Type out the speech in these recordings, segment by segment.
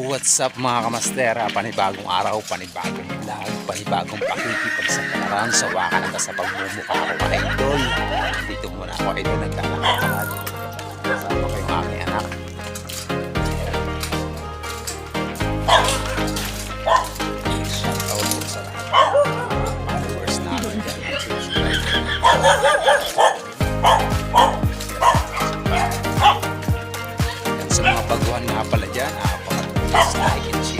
what's up mga kamastera? Panibagong araw, panibagong vlog, panibagong pakikipagsapalaran sa wakan hanggang sa pagmumukha ko mga idol. Dito muna ako idol naglalakad. Kasama ko yung aking anak. Po sa mga baguhan nga pala dyan, Just like it.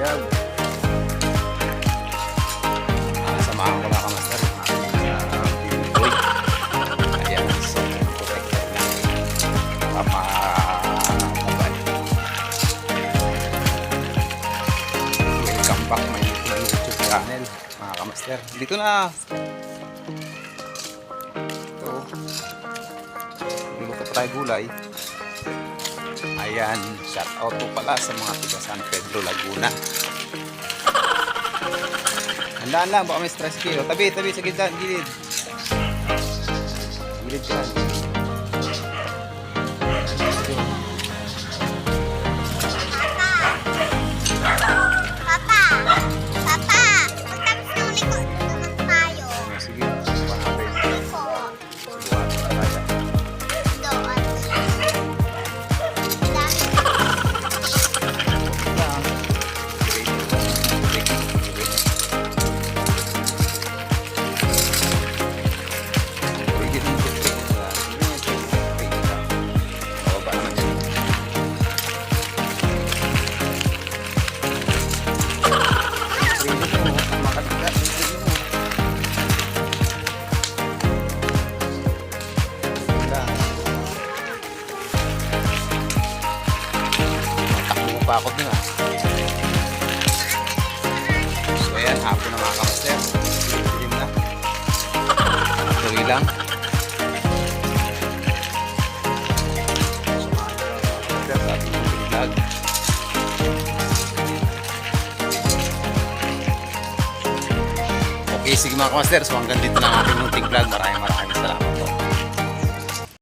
Job. Ah, samahan ko. Ah, protector natin. Papatabay. Welcome back my YouTube channel mga kamaster. Dito na. Ito. Luluto pa tayo gulay. Ayan, shout out po pala sa mga tiga San Pedro, Laguna. Handaan lang, baka may stress kayo. Tabi, tabi, sa gilid, gilid. Gilid ka. Ako dun ah. So ayan, hapon na mga kamaster. Dilim na. Tuloy lang. Okay, sige mga kamaster. So hanggang dito na ang ating munting vlog. Maraming maraming salamat po.